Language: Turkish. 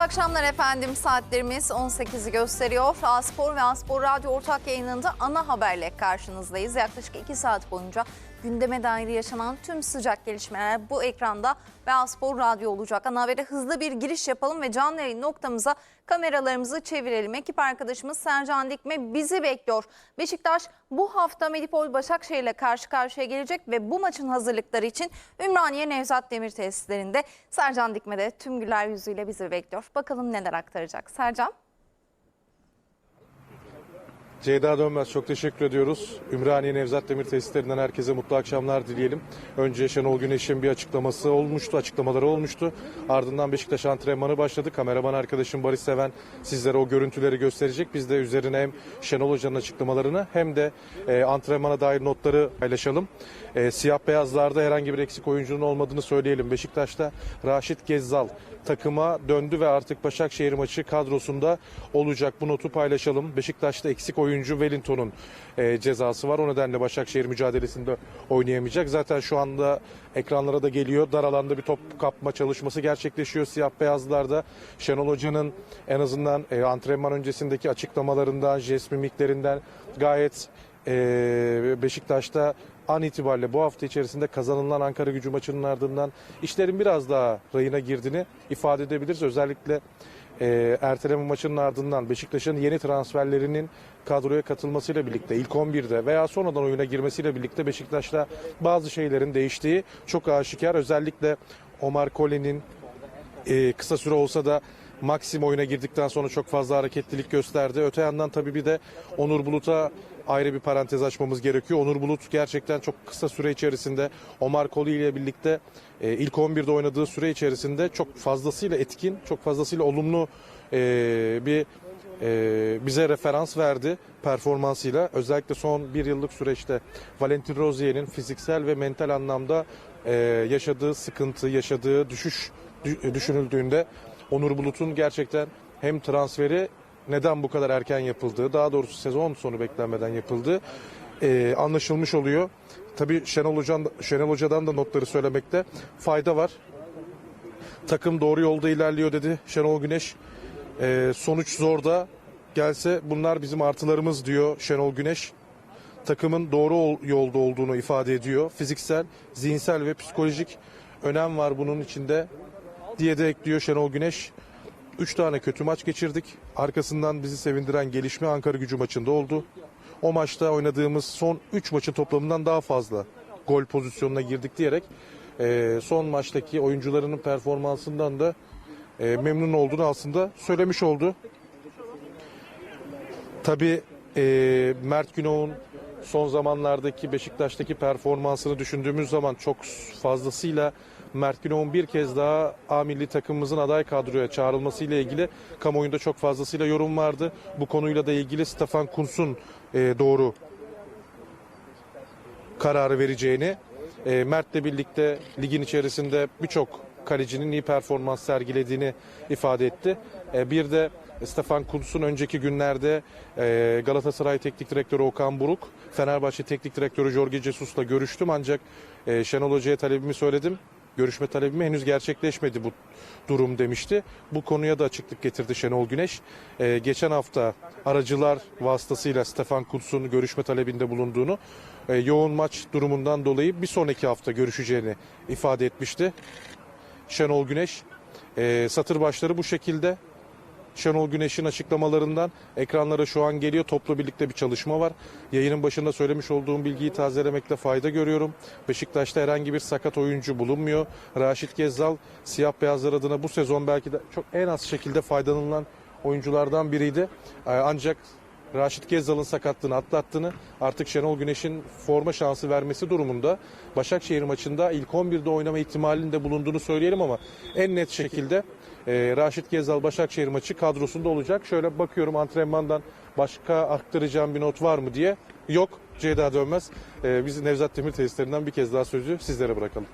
Akşamlar efendim saatlerimiz 18'i gösteriyor. Aspor ve Aspor Radyo ortak yayınında ana haberle karşınızdayız. Yaklaşık 2 saat boyunca gündeme dair yaşanan tüm sıcak gelişmeler bu ekranda ve Aspor Radyo olacak. Ana habere hızlı bir giriş yapalım ve canlı yayın noktamıza kameralarımızı çevirelim. Ekip arkadaşımız Sercan Dikme bizi bekliyor. Beşiktaş bu hafta Medipol Başakşehir ile karşı karşıya gelecek ve bu maçın hazırlıkları için Ümraniye Nevzat Demir tesislerinde Sercan Dikme de tüm güler yüzüyle bizi bekliyor. Bakalım neler aktaracak. Sercan. Ceyda Dönmez çok teşekkür ediyoruz. Ümraniye Nevzat Demir tesislerinden herkese mutlu akşamlar dileyelim. Önce Şenol Güneş'in bir açıklaması olmuştu, açıklamaları olmuştu. Ardından Beşiktaş antrenmanı başladı. Kameraman arkadaşım Barış Seven sizlere o görüntüleri gösterecek. Biz de üzerine hem Şenol Hoca'nın açıklamalarını hem de e, antrenmana dair notları paylaşalım. E, siyah beyazlarda herhangi bir eksik oyuncunun olmadığını söyleyelim. Beşiktaş'ta Raşit Gezzal takıma döndü ve artık Başakşehir maçı kadrosunda olacak. Bu notu paylaşalım. Beşiktaş'ta eksik oyuncu Wellington'un e, cezası var. O nedenle Başakşehir mücadelesinde oynayamayacak. Zaten şu anda ekranlara da geliyor. Dar alanda bir top kapma çalışması gerçekleşiyor siyah beyazlarda. Şenol Hoca'nın en azından e, antrenman öncesindeki açıklamalarından, jest mimiklerinden gayet e, Beşiktaş'ta an itibariyle bu hafta içerisinde kazanılan Ankara gücü maçının ardından işlerin biraz daha rayına girdiğini ifade edebiliriz. Özellikle e, erteleme maçının ardından Beşiktaş'ın yeni transferlerinin kadroya katılmasıyla birlikte ilk 11'de veya sonradan oyuna girmesiyle birlikte Beşiktaş'ta bazı şeylerin değiştiği çok aşikar. Özellikle Omar Kole'nin e, kısa süre olsa da Maxim oyuna girdikten sonra çok fazla hareketlilik gösterdi. Öte yandan tabii bir de Onur Bulut'a ayrı bir parantez açmamız gerekiyor. Onur Bulut gerçekten çok kısa süre içerisinde Omar Koli ile birlikte e, ilk 11'de oynadığı süre içerisinde çok fazlasıyla etkin, çok fazlasıyla olumlu e, bir e, bize referans verdi performansıyla. Özellikle son bir yıllık süreçte Valentin Rozier'in fiziksel ve mental anlamda e, yaşadığı sıkıntı, yaşadığı düşüş dü- düşünüldüğünde Onur Bulut'un gerçekten hem transferi neden bu kadar erken yapıldığı, daha doğrusu sezon sonu beklenmeden yapıldığı e, anlaşılmış oluyor. Tabii Şenol, Hoca'dan, Şenol Hoca'dan da notları söylemekte fayda var. Takım doğru yolda ilerliyor dedi Şenol Güneş. E, sonuç zor da gelse bunlar bizim artılarımız diyor Şenol Güneş. Takımın doğru ol- yolda olduğunu ifade ediyor. Fiziksel, zihinsel ve psikolojik önem var bunun içinde diye de ekliyor Şenol Güneş. 3 tane kötü maç geçirdik. Arkasından bizi sevindiren gelişme Ankara gücü maçında oldu. O maçta oynadığımız son 3 maçın toplamından daha fazla gol pozisyonuna girdik diyerek e, son maçtaki oyuncularının performansından da e, memnun olduğunu aslında söylemiş oldu. Tabii e, Mert Günok'un son zamanlardaki Beşiktaş'taki performansını düşündüğümüz zaman çok fazlasıyla Mert Günok'un bir kez daha A milli takımımızın aday kadroya çağrılması ile ilgili kamuoyunda çok fazlasıyla yorum vardı. Bu konuyla da ilgili Stefan Kuntz'un e, doğru kararı vereceğini, e, Mert'le birlikte ligin içerisinde birçok kalecinin iyi performans sergilediğini ifade etti. E, bir de Stefan Kuntz'un önceki günlerde e, Galatasaray Teknik Direktörü Okan Buruk, Fenerbahçe Teknik Direktörü Jorge Jesus'la görüştüm ancak e, Şenol Hoca'ya talebimi söyledim. Görüşme talebimi henüz gerçekleşmedi bu durum demişti. Bu konuya da açıklık getirdi Şenol Güneş. E, geçen hafta aracılar vasıtasıyla Stefan Kuntz'un görüşme talebinde bulunduğunu, e, yoğun maç durumundan dolayı bir sonraki hafta görüşeceğini ifade etmişti. Şenol Güneş. E, satır başları bu şekilde. Şenol Güneş'in açıklamalarından ekranlara şu an geliyor. Toplu birlikte bir çalışma var. Yayının başında söylemiş olduğum bilgiyi tazelemekte fayda görüyorum. Beşiktaş'ta herhangi bir sakat oyuncu bulunmuyor. Raşit Gezzal siyah beyazlar adına bu sezon belki de çok en az şekilde faydalanılan oyunculardan biriydi. Ee, Ancak Raşit Gezzal'ın sakatlığını atlattığını artık Şenol Güneş'in forma şansı vermesi durumunda Başakşehir maçında ilk 11'de oynama ihtimalinin de bulunduğunu söyleyelim ama en net şekilde e, Raşit Gezzal Başakşehir maçı kadrosunda olacak. Şöyle bakıyorum antrenmandan başka aktaracağım bir not var mı diye. Yok Ceyda Dönmez. E, biz Nevzat Demir tesislerinden bir kez daha sözü sizlere bırakalım.